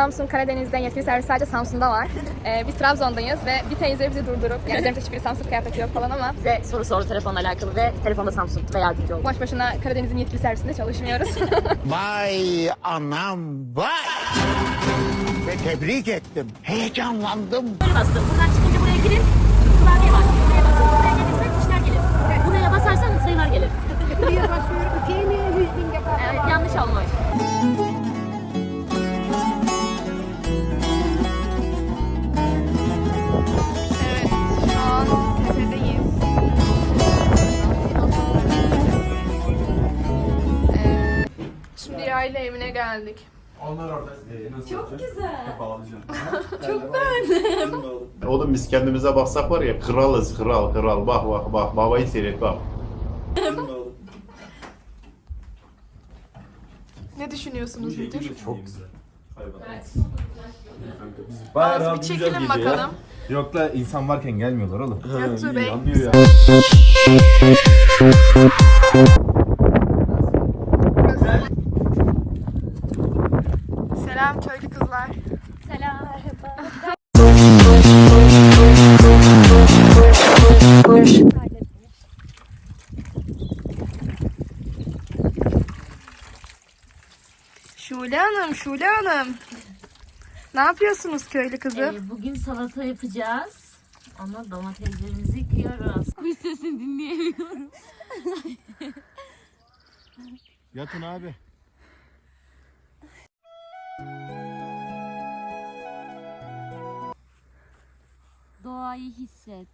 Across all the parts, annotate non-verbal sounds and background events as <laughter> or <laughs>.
Samsun Karadeniz'den yetkili servis sadece Samsun'da var. <laughs> Ee, biz Trabzon'dayız ve bir teyze bizi durdurup, yani üzerimizde hiçbir Samsun kıyafeti yok falan ama Bize soru sordu telefonla alakalı ve telefonda Samsung ve yardımcı oldu. boş boşuna Karadeniz'in yetkili servisinde çalışmıyoruz. <laughs> Vay anam vay. Ve tebrik ettim. Heyecanlandım. Böyle bastım. Buradan çıkınca buraya girin. Klavye var. Yayla evine geldik. Oğlum <laughs> biz kendimize baksak var ya kralız kral kral bak bak bak babayı seyret bak. Ne düşünüyorsunuz müdür? Çok güzel. Az bir çekelim bakalım. Yok la insan varken gelmiyorlar oğlum. Göktuğ Bey. Anlıyor ya. Selam köylü kızlar. Şule Hanım, Şule Hanım. Ne yapıyorsunuz köylü kızım? Ee, bugün salata yapacağız. Ama domateslerimizi yıkıyoruz. Kuş sesini dinleyemiyorum. Yatın abi. Doğayı hisset.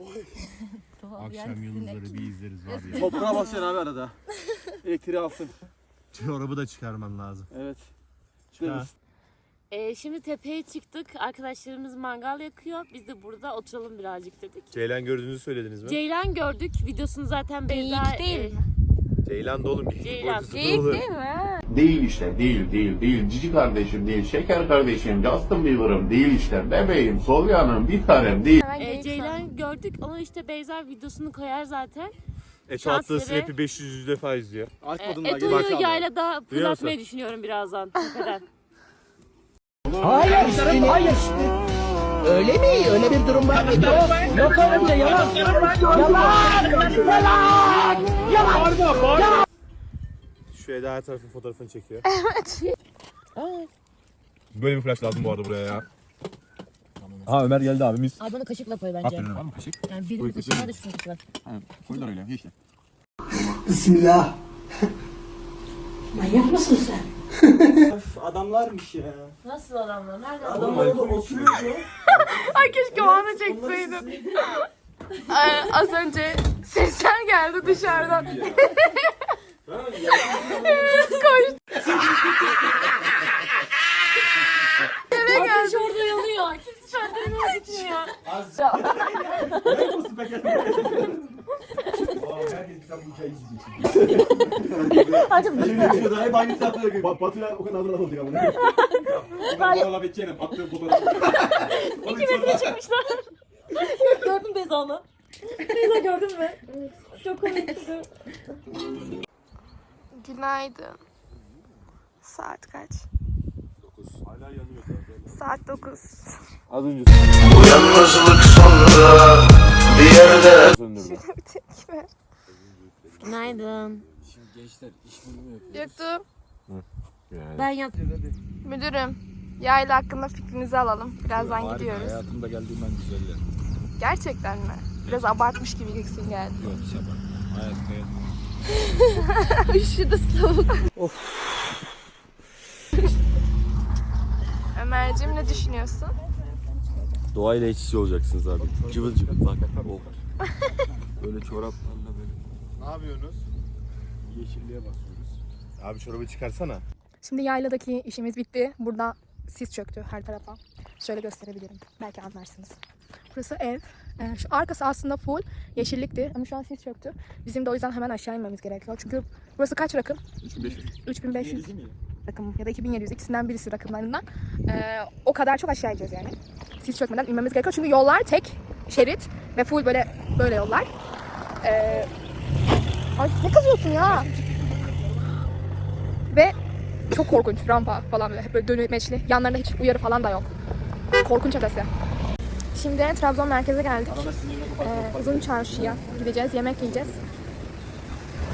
<laughs> Akşam yıldızları bir izleriz var ya. Toprağa basacaksın abi <laughs> arada. Elektriği alsın. Çorabı da çıkarman lazım. Evet. Çıkar. Ee, şimdi tepeye çıktık. Arkadaşlarımız mangal yakıyor. Biz de burada oturalım birazcık dedik. Ceylan gördüğünüzü söylediniz mi? Ceylan gördük. Videosunu zaten Beyza... değil e, Ceylan da oğlum. Ceylan. Geyik değil mi? Değil işte değil değil değil. Cici kardeşim değil. Şeker kardeşim. Justin Bieber'ım değil işte. Bebeğim, sol yanım, bir tanem değil. Hemen e, geyik Ceylan gördük. Onu işte Beyza videosunu koyar zaten. Eto attığı Şansları- snap'i 500 defa izliyor. E, Açmadın daha. Eto'yu geri. yaylada fırlatmayı düşünüyorum birazdan. Tepeden. <laughs> Hayır, hayır. Öyle mi? Öyle bir durum var mı? Yok, öyle bir şey. Yalan. Yalan. Şu Eda her tarafın fotoğrafını çekiyor. Evet. Böyle bir flash lazım bu arada buraya ya. Ha Ömer geldi abimiz. Abi bunu kaşıkla koy bence. Aferin mı kaşık? Yani bir kaşık var da şunu kaşık var. Koydular öyle ye işte. Bismillah. Manyak mısın sen? Adamlarmış ya. Nasıl adamlar? Nerede Adamlar orada oturuyor. Ay keşke o anı çekseydim. Ay, Az önce sesler geldi dışarıdan. Koş. Arkadaş orada yanıyor. Kimse söndürmeye gitmiyor. Herkes kitap bu hikayeyi izleyecek. Hep aynı kitapları görüyor. Bak Batu'ya o kadar hazırlamadık ama. <laughs> Ben valla bekleyelim. Attığım fotoğrafı. <laughs> Gördün Beyza onu. Beyza gördün mü? Çok komikti. Günaydın. Saat kaç? 9. Hala yanıyor Saat 9. Az önce Yalnızlık sonra bir yerde söndürdüm. bir tepki ver. Günaydın. Göktuğ, Ben yap. müdürüm. Yayla hakkında fikrinizi alalım. Birazdan gidiyoruz. Hayatımda geldiğim en güzel yer. Gerçekten mi? Biraz abartmış gibi Göksin geldi. Yok hiç yapmadım. Hayatta <laughs> geldim. Üşüdü soğuk. Ömerciğim ne düşünüyorsun? Doğayla iç içe olacaksınız abi. Cıvıl cıvıl bak. Oh. Böyle çoraplarla böyle. Ne yapıyorsunuz? Yeşilliğe basıyoruz. Abi çorabı çıkarsana. Şimdi yayladaki işimiz bitti. Burada sis çöktü her tarafa. Şöyle gösterebilirim. Belki anlarsınız. Burası ev. Ee, şu arkası aslında full yeşillikti ama şu an sis çöktü. Bizim de o yüzden hemen aşağı inmemiz gerekiyor. Çünkü burası kaç rakım? 3500. 3500 rakım ya da 2700 ikisinden birisi rakımlarından. Ee, o kadar çok aşağı ineceğiz yani. Sis çökmeden inmemiz gerekiyor. Çünkü yollar tek şerit ve full böyle böyle yollar. Ee, Ay ne kızıyorsun ya? Ve çok korkunç rampa falan böyle, hep böyle dönmeçli. Yanlarında hiç uyarı falan da yok. Korkunç ötesi. Şimdi Trabzon merkeze geldik. Ee, uzun çarşıya gideceğiz, yemek yiyeceğiz.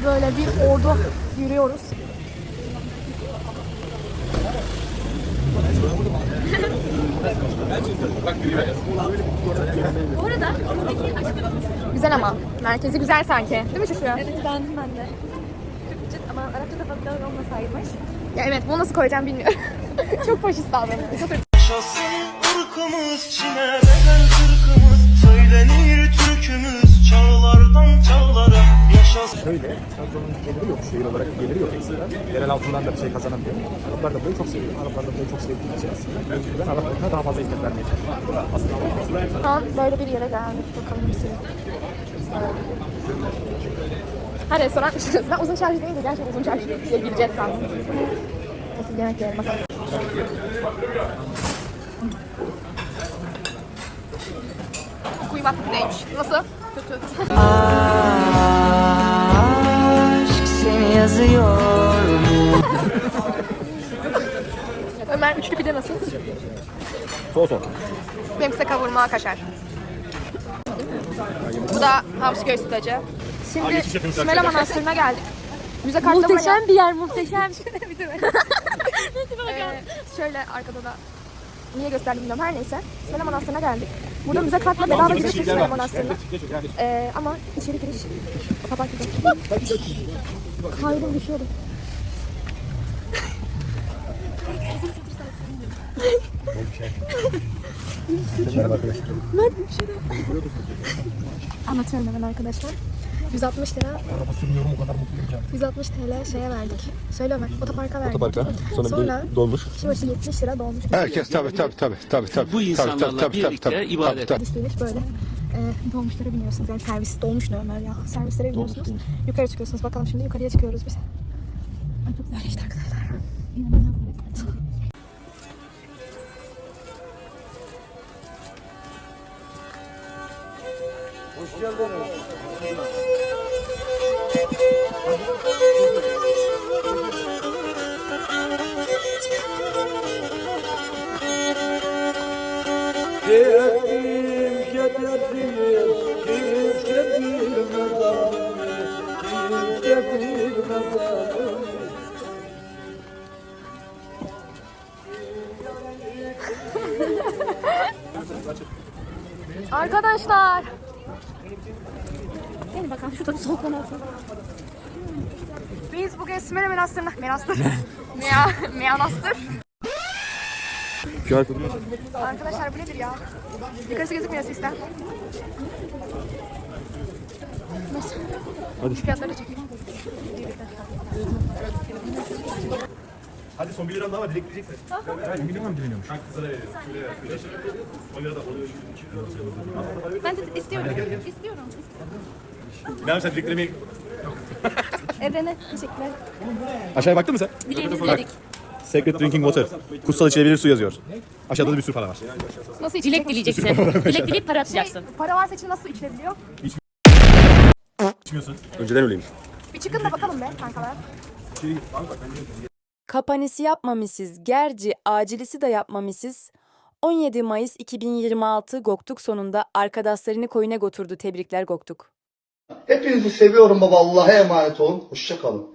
Böyle bir ordu yürüyoruz. <laughs> Bu arada buradaki Güzel ama. Merkezi güzel sanki. Değil mi Şuşu? Evet beğendim ben de. Türkçe ama Arapça da fazla olmasaymış. Ya evet bunu nasıl koyacağım bilmiyorum. <laughs> Çok faşist davranıyor. Çok Yaşasın ırkımız, çine bedel kırkımız Söylenir türkümüz, çağlardan çağlara Şöyle, Trabzon'un geliri yok, şehir olarak geliri yok ekstra. Yerel altından da bir şey kazanamıyor. Araplar da burayı çok seviyor. Araplar da burayı çok sevdiği için aslında. Ben Araplarına daha fazla hizmet vermeye çalışıyorum. Aslında Şu an böyle bir yere geldik. Bakalım nasıl. Ha restoran. Ben uzun çarşı değil de gerçekten uzun çarşıya gideceğiz sandım. Nasıl yemek yiyelim bakalım. Kuymak neymiş? Nasıl? Kötü. Yazıyor Ömer üçlü pide nasıl? Sol sol. Benimkisi de kavurma kaşar. Bu da hamsi göğüs sütlacı. Şimdi Şimela Manastırı'na geldik. Müze buraya. Muhteşem bir yer muhteşem. <laughs> <laughs> Ee, şöyle arkada da niye gösterdim bilmiyorum her neyse. Şimela Manastırı'na geldik. Burada müze kartla bedava giriş Şimela Manastırı'na. Ee, ama içeri giriş kapak gibi. Kaydım düşüyordum. Anlatıyorum hemen arkadaşlar. 160 lira. Araba sürmüyorum o kadar mutluyum ki. 160 TL şeye verdik. Söyle Ömer. Otoparka verdik. Otoparka. Sonra, Sonra bir dolmuş. kişi başı 70 lira dolmuş. Herkes tabii tabii tabii tabii tabii. Bu insanlarla birlikte ibadet. Alışveriş böyle. Ee, dolmuşlara biniyorsunuz. Yani servis dolmuş ne Ömer ya. Servislere biniyorsunuz. Yukarı çıkıyorsunuz. Bakalım şimdi yukarıya çıkıyoruz biz. Ay çok güzel geçti arkadaşlar. Arkadaşlar. Gelin bakalım şurada bir soğuk olsun. Biz bugün Sümele Manastırı'na... Manastır. <laughs> Mea, Meanastır. QR kodu Arkadaşlar bu nedir ya? Yukarısı gözükmüyor sistem. Nasıl? Hadi. Fiyatları çekeyim. Hadi son 1 liram daha var, dilek diyeceksin. Hayır, minimum dileniyormuş. Ben de istiyorum. İstiyorum. Ne yapayım sen dileklerimi... Evrene teşekkürler. Aşağıya baktın mı sen? Dileğinizi diledik. Secret Drinking Water. Kutsal içilebilir su yazıyor. Aşağıda da bir sürü para var. Nasıl Dilek dileyeceksin. Dilek dileyip para atacaksın. Para varsa için nasıl içilebiliyor? İçmiyorsun. Önceden öyleymiş. Bir çıkın da bakalım be kankalar. Kapanisi yapmamışız, gerci acilisi de yapmamışız. 17 Mayıs 2026 Goktuk sonunda arkadaşlarını koyuna götürdü. Tebrikler Goktuk. Hepinizi seviyorum baba. Allah'a emanet olun. Hoşça kalın.